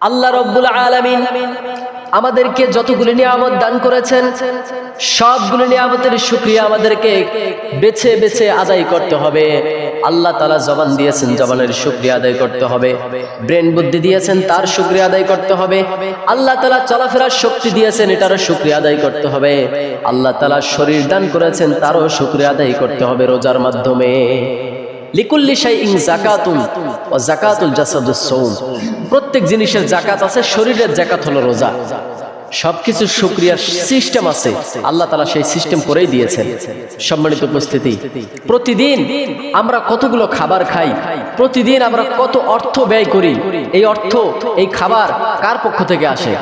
আল্লাহ রব্বুল আলামিন আমাদেরকে যতগুলি নিয়ামত দান করেছেন, সবগুলি নিয়ামতের শুক্রিয়া আমাদেরকে বেছে বেছে আদায় করতে হবে। আল্লাহ তালা জবান দিয়েছেন, জবানের শুক্রিয়া আদায় করতে হবে। ব্রেন বুদ্ধি দিয়েছেন, তার শুক্রিয়া আদায় করতে হবে। আল্লাহ তালা চলাফেরার শক্তি দিয়েছেন, এটারও শুক্রিয়া আদায় করতে হবে। আল্লাহ তালা শরীর দান করেছেন, তারও শুক্রিয়া আদায় করতে হবে রোজার মাধ্যমে। লিকুল্লি ও প্রত্যেক জিনিসের জাকাত আছে, শরীরের জাকাত হলো রোজা। সবকিছুর শুক্রিয়ার সিস্টেম আছে, আল্লাহ তালা সেই সিস্টেম করেই দিয়েছেন। সম্মানিত উপস্থিতি, প্রতিদিন আমরা কতগুলো খাবার খাই, প্রতিদিন আমরা কত অর্থ ব্যয় করি, এই অর্থ, এই খাবার কার পক্ষ থেকে আসে?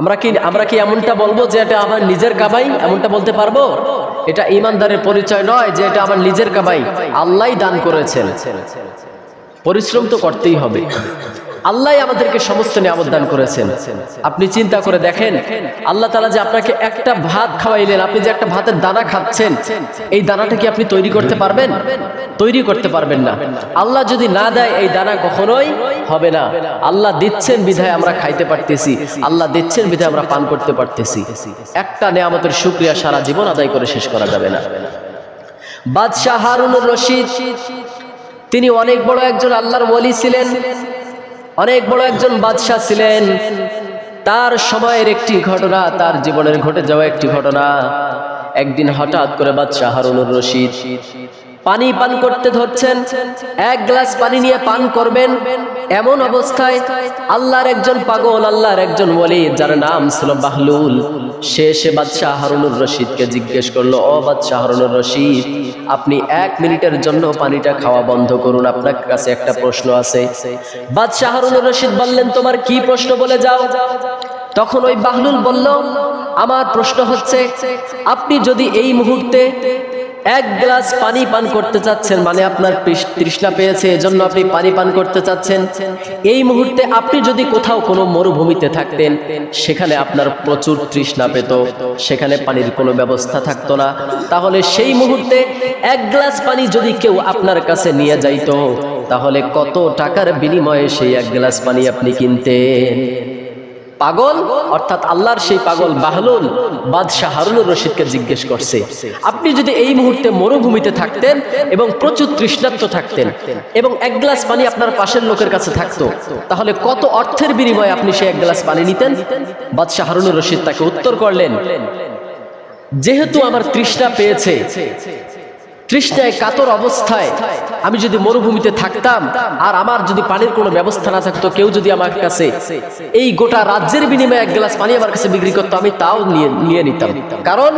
আমরা কি আমরা কি এমনটা বলব যে এটা আমার নিজের কামাই এমনটা বলতে পারব? এটা ইমানদারের পরিচয় নয় যে এটা আমার নিজের কামাই। আল্লাহ দান করেছেন। পরিশ্রম তো করতেই হবে। আল্লাহ আমাদেরকে সমস্ত নিয়ামত দান করেছেন। আপনি চিন্তা করে দেখেন, আল্লাহ তালা যে আপনাকে একটা ভাত খাওয়াইলেন, আপনি যে একটা ভাতের দানা খাচ্ছেন, এই দানাটা কি আপনি তৈরি করতে পারবেন? তৈরি করতে পারবেন না। আল্লাহ যদি না দেয়, এই দানা কখনোই হবে না। আল্লাহ দিচ্ছেন বিধায় আমরা খাইতে পারতেছি, আল্লাহ দিচ্ছেন বিধায় আমরা পান করতে পারতেছি। একটা নিয়ামতের শুক্রিয়া সারা জীবন আদায় করে শেষ করা যাবে না। বাদশাহ হারুনুর রশিদ, তিনি অনেক বড় একজন আল্লাহর ওলি ছিলেন। অনেক বড় একজন বাদশাহ ছিলেন। তার সময়ের একটি ঘটনা, তার জীবনের ঘটে যাওয়া একটি ঘটনা। একদিন হঠাৎ করে বাদশাহ হারুনুর রশিদ পানি পান করতে ধরছেন। এক গ্লাস পানি নিয়ে পান করবেন। এমন অবস্থায় আল্লাহর একজন পাগল, আল্লাহর একজন ওলি, যার নাম ছিল বাহলুল। সে সে বাদশাহ হারুনুর রশিদকে জিজ্ঞেস করল, ও বাদশাহ হারুনুর রশিদ আপনি এক মিনিটের জন্য পানিটা খাওয়া বন্ধ করুন। আপনার কাছে একটা প্রশ্ন আছে। বাদশাহ রশিদ বললেন, তোমার কি প্রশ্ন বলে যাও? তখন ওই বাহলুল বলল, আমার প্রশ্ন হচ্ছে, আপনি যদি এই মুহূর্তে এক গ্লাস পানি পান করতে চাচ্ছেন মানে আপনার তৃষ্ণা পেয়েছে, এজন্য আপনি পানি পান করতে চাচ্ছেন। এই মুহূর্তে আপনি যদি কোথাও কোনো মরুভূমিতে থাকতেন, সেখানে আপনার প্রচুর তৃষ্ণা পেত, সেখানে পানির কোনো ব্যবস্থা থাকতো না। তাহলে সেই মুহূর্তে এক গ্লাস পানি যদি কেউ আপনার কাছে নিয়ে যাইত, তাহলে কত টাকার বিনিময়ে সেই এক গ্লাস পানি আপনি কিনতেন? পাগল, অর্থাৎ আল্লাহর সেই পাগল বাহলুল বাদশাহ হারুনুর রশিদকে জিজ্ঞেস করছে, আপনি যদি এই মুহূর্তে মরুভূমিতে থাকতেন এবং প্রচুর তৃষ্ণার্ত থাকতেন এবং এক গ্লাস পানি আপনার পাশের লোকের কাছে থাকতো, তাহলে কত অর্থের বিনিময়ে আপনি সেই এক গ্লাস পানি নিতেন? বাদশাহ হারুনুর রশিদ তাকে উত্তর করলেন, যেহেতু আমার তৃষ্ণা পেয়েছে তৃষ্ণায় কাতর অবস্থায় আমি যদি মরুভূমিতে থাকতাম আর আমার যদি পানির কোনো ব্যবস্থা না থাকতো, কেউ যদি আমার কাছে এই গোটা রাজ্যের বিনিময়ে এক গ্লাস পানি আমার কাছে বিক্রি করতো, আমি তাও নিয়ে নিয়ে নিতাম। কারণ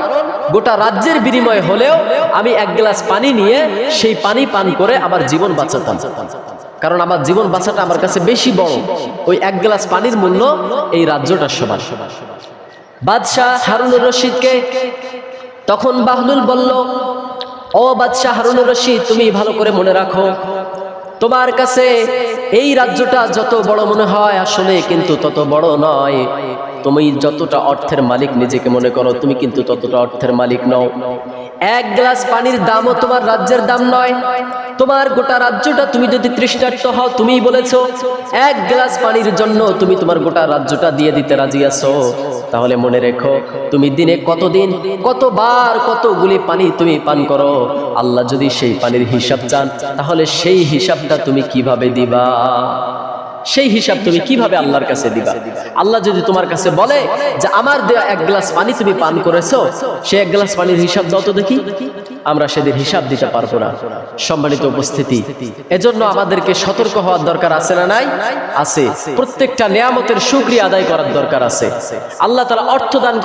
গোটা রাজ্যের বিনিময়ে হলেও আমি এক গ্লাস পানি নিয়ে সেই পানি পান করে আমার জীবন বাঁচাতাম। কারণ আমার জীবন বাঁচাটা আমার কাছে বেশি বড়। ওই এক গ্লাস পানির মূল্য এই রাজ্যটার সমান। বাদশাহ হারুনুর রশিদকে তখন বাহলুল বলল ও বাদশাহ হারুন রশিদ, তুমি ভালো করে মনে রাখো। তোমার কাছে এই রাজ্যটা যত বড় মনে হয়, আসলে কিন্তু তত বড় নয়। তুমি যতটা অর্থের মালিক নিজেকে মনে করো, তুমি কিন্তু ততটা অর্থের মালিক নও। এক গ্লাস পানির দামও তোমার রাজ্যের দাম নয়। তোমার গোটা রাজ্যটা তুমি যদি তৃষ্ণার্ত হও তুমি বলেছ, এক গ্লাস পানির জন্য তুমি তোমার গোটা রাজ্যটা দিয়ে দিতে রাজি আছো। তাহলে মনে রেখো, তুমি দিনে কতদিন, কতবার কতগুলি পানি তুমি পান করো। আল্লাহ যদি সেই পানির হিসাব চান, তাহলে সেই হিসাবটা তুমি কীভাবে দিবা? সেই হিসাব তুমি কীভাবে আল্লাহর কাছে দিবা? আল্লাহ যদি তোমার কাছে বলে যে আমার দেয়া এক গ্লাস পানি তুমি পান করেছ, সে এক গ্লাস পানির হিসাব দাও তো দেখি। আমরা সেদিন হিসাব দিতে পারব না। সম্মানিত উপস্থিতি, এজন্য আমাদেরকে সতর্ক হওয়ার দরকার আছে না নাই? আছে। প্রত্যেকটা নিয়ামতের সুক্রিয়া আদায় করার দরকার আছে। আল্লাহ তারা অর্থ দান